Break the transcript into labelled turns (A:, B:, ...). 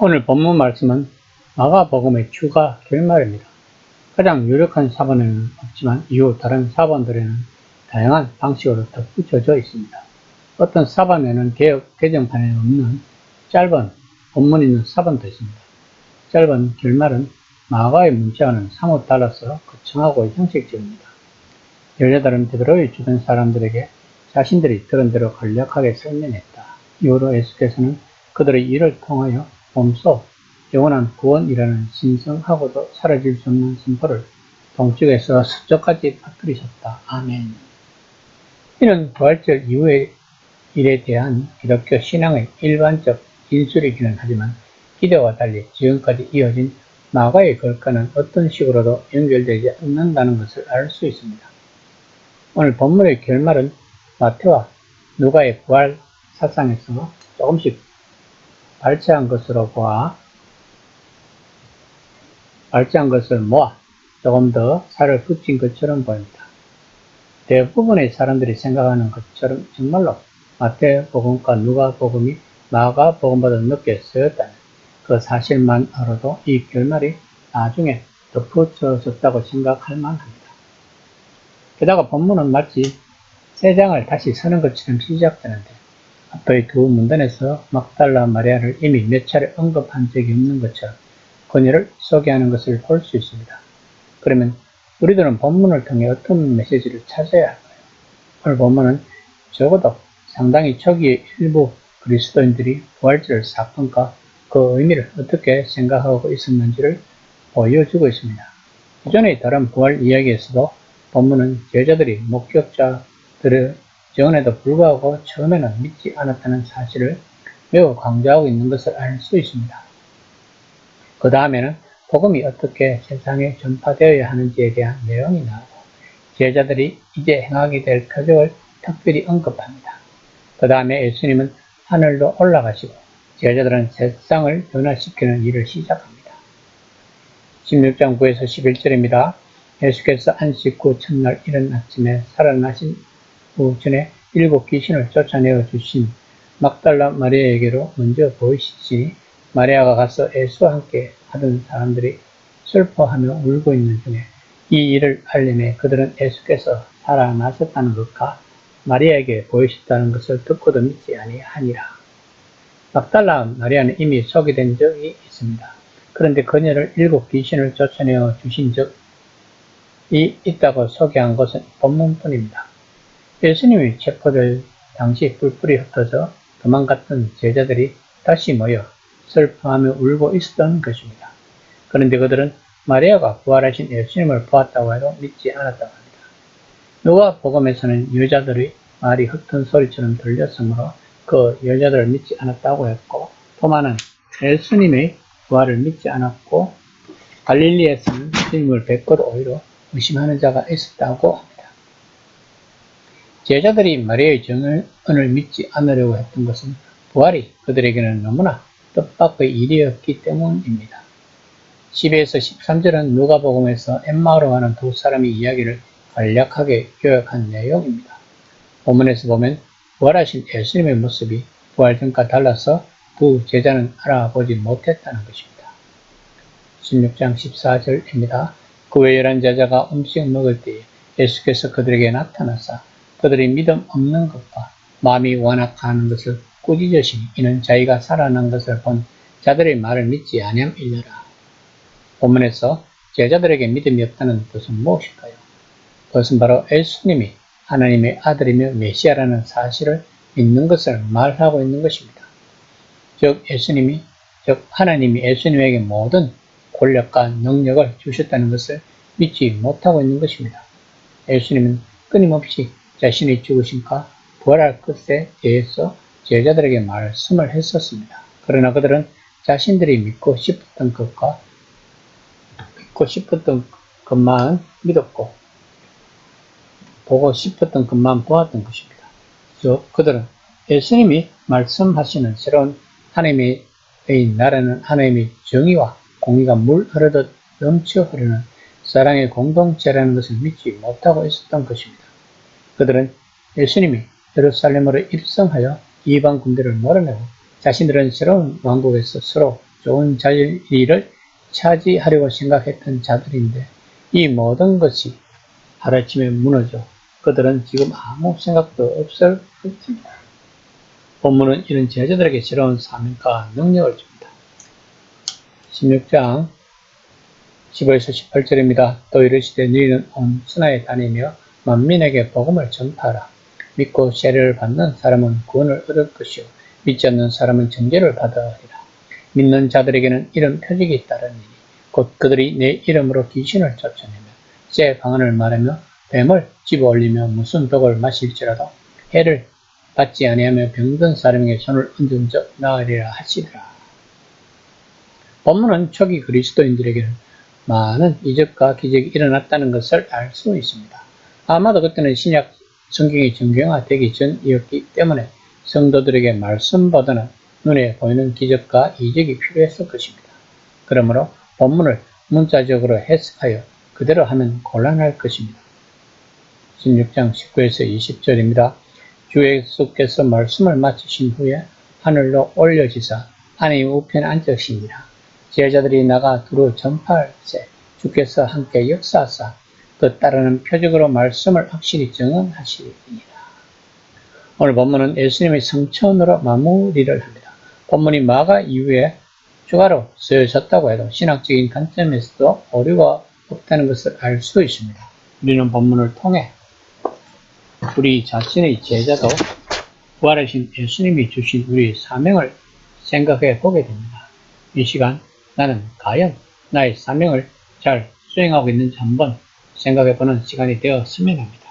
A: 오늘 본문 말씀은 마가복음의 추가 결말입니다. 가장 유력한 사본에는 없지만 이후 다른 사본들에는 다양한 방식으로 덧붙여져 있습니다. 어떤 사본에는 개혁 개정판에 없는 짧은 본문 있는 사본도 있습니다. 짧은 결말은 마가의 문자와는 사뭇 달라서 거창하고 형식적입니다. 여자들은 베드로의 주변 사람들에게 자신들이 들은 대로 간략하게 설명했다. 이후로 예수께서는 그들의 일을 통하여 몸소 영원한 구원이라는 신성하고도 사라질 수 없는 선포를 동쪽에서 서쪽까지 퍼뜨리셨다. 아멘. 이는 부활절 이후의 일에 대한 기독교 신앙의 일반적 진술이기는 하지만 기대와 달리 지금까지 이어진 마가의 글과는 어떤 식으로도 연결되지 않는다는 것을 알 수 있습니다. 오늘 본문의 결말은 마태와 누가의 부활 사상에서 조금씩 발췌한 것으로 보아 발췌한 것을 모아 조금 더 살을 붙인 것처럼 보입니다. 대부분의 사람들이 생각하는 것처럼 정말로 마태복음과 누가복음이 마가복음보다 늦게 쓰였다는 그 사실만으로도 이 결말이 나중에 덧붙여졌다고 생각할 만합니다. 게다가 본문은 마치 세 장을 다시 서는 것처럼 시작되는데 앞의 두 문단에서 막달라 마리아를 이미 몇 차례 언급한 적이 없는 것처럼 그녀를 소개하는 것을 볼 수 있습니다. 그러면 우리들은 본문을 통해 어떤 메시지를 찾아야 할까요? 오늘 본문은 적어도 상당히 초기의 일부 그리스도인들이 부활절 사건과 그 의미를 어떻게 생각하고 있었는지를 보여주고 있습니다. 기존의 다른 부활 이야기에서도 본문은 제자들이 목격자들을 전에도 불구하고 처음에는 믿지 않았다는 사실을 매우 강조하고 있는 것을 알 수 있습니다. 그 다음에는 복음이 어떻게 세상에 전파되어야 하는지에 대한 내용이 나오고 제자들이 이제 행하게 될 표적을 특별히 언급합니다. 그 다음에 예수님은 하늘로 올라가시고 제자들은 세상을 변화시키는 일을 시작합니다. 16장 9에서 11절입니다. 예수께서 안식 후 첫날 이른 아침에 살아나신 후 전에 일곱 귀신을 쫓아내어 주신 막달라 마리아에게로 먼저 보이시니 마리아가 가서 예수와 함께 하던 사람들이 슬퍼하며 울고 있는 중에 이 일을 알림해 그들은 예수께서 살아나셨다는 것과 마리아에게 보이셨다는 것을 듣고도 믿지 아니하니라. 막달라 마리아는 이미 소개된 적이 있습니다. 그런데 그녀를 일곱 귀신을 쫓아내어 주신 적이 있다고 소개한 것은 본문뿐입니다. 예수님이 체포될 당시 뿔뿔이 흩어져 도망갔던 제자들이 다시 모여 슬퍼하며 울고 있었던 것입니다. 그런데 그들은 마리아가 부활하신 예수님을 보았다고 해도 믿지 않았다고 합니다. 누가 복음에서는 여자들의 말이 흩은 소리처럼 들렸으므로 그 여자들을 믿지 않았다고 했고 토마는 예수님의 부활을 믿지 않았고 갈릴리에서는 주님을 뵙고도 오히려 의심하는 자가 있었다고. 제자들이 마리아의 정언을 믿지 않으려고 했던 것은 부활이 그들에게는 너무나 뜻밖의 일이었기 때문입니다. 10에서 13절은 누가복음에서 엠마오로 가는 두 사람의 이야기를 간략하게 요약한 내용입니다. 본문에서 보면 부활하신 예수님의 모습이 부활 전과 달라서 두 제자는 알아보지 못했다는 것입니다. 16장 14절입니다. 그 외 열한 제자가 음식 먹을 때에 예수께서 그들에게 나타나사 그들이 믿음 없는 것과 마음이 완악하는 것을 꾸짖으시니 이는 자기가 살아난 것을 본 자들의 말을 믿지 아니함이니라. 본문에서 제자들에게 믿음이 없다는 뜻은 무엇일까요? 그것은 바로 예수님이 하나님의 아들이며 메시아라는 사실을 믿는 것을 말하고 있는 것입니다. 즉 예수님이 즉 하나님이 예수님에게 모든 권력과 능력을 주셨다는 것을 믿지 못하고 있는 것입니다. 예수님은 끊임없이 자신의 죽으심과 부활할 것에 대해서 제자들에게 말씀을 했었습니다. 그러나 그들은 자신들이 믿고 싶었던 것과 믿고 싶었던 것만 믿었고 보고 싶었던 것만 보았던 것입니다. 즉 그들은 예수님이 말씀하시는 새로운 하나님의 나라는 하나님의 정의와 공의가 물 흐르듯 넘쳐 흐르는 사랑의 공동체라는 것을 믿지 못하고 있었던 것입니다. 그들은 예수님이 예루살렘으로 입성하여 이방 군대를 몰아내고 자신들은 새로운 왕국에서 서로 좋은 자리를 차지하려고 생각했던 자들인데 이 모든 것이 하루아침에 무너져 그들은 지금 아무 생각도 없을 뿐입니다. 본문은 이런 제자들에게 새로운 사명과 능력을 줍니다. 16장 15에서 18절입니다. 또 이르시되 너희는 온 순하에 다니며 만민에게 복음을 전파하라. 믿고 세례를 받는 사람은 구원을 얻을 것이요 믿지 않는 사람은 정죄를 받아하리라. 믿는 자들에게는 이런 표적이 따르니니 곧 그들이 내 이름으로 귀신을 쫓아내며 새 방언을 말하며 뱀을 집어 올리며 무슨 독을 마실지라도 해를 받지 아니하며 병든 사람에게 손을 얹은 적 나으리라 하시더라. 본문은 초기 그리스도인들에게는 많은 이적과 기적이 일어났다는 것을 알 수 있습니다. 아마도 그때는 신약 성경이 정경화되기 전이었기 때문에 성도들에게 말씀보다는 눈에 보이는 기적과 이적이 필요했을 것입니다. 그러므로 본문을 문자적으로 해석하여 그대로 하면 곤란할 것입니다. 16장 19에서 20절입니다. 주 예수께서 말씀을 마치신 후에 하늘로 올려지사 하나님 우편에 앉으시니라. 제자들이 나가 두루 전파할세 주께서 함께 역사하사 그 따르는 표적으로 말씀을 확실히 증언하시리니라. 오늘 본문은 예수님의 성천으로 마무리를 합니다. 본문이 마가 이후에 추가로 쓰여졌다고 해도 신학적인 관점에서도 오류가 없다는 것을 알 수 있습니다. 우리는 본문을 통해 우리 자신의 제자도 부활하신 예수님이 주신 우리 사명을 생각해 보게 됩니다. 이 시간 나는 과연 나의 사명을 잘 수행하고 있는지 한번 생각해 보는 시간이 되었으면 합니다.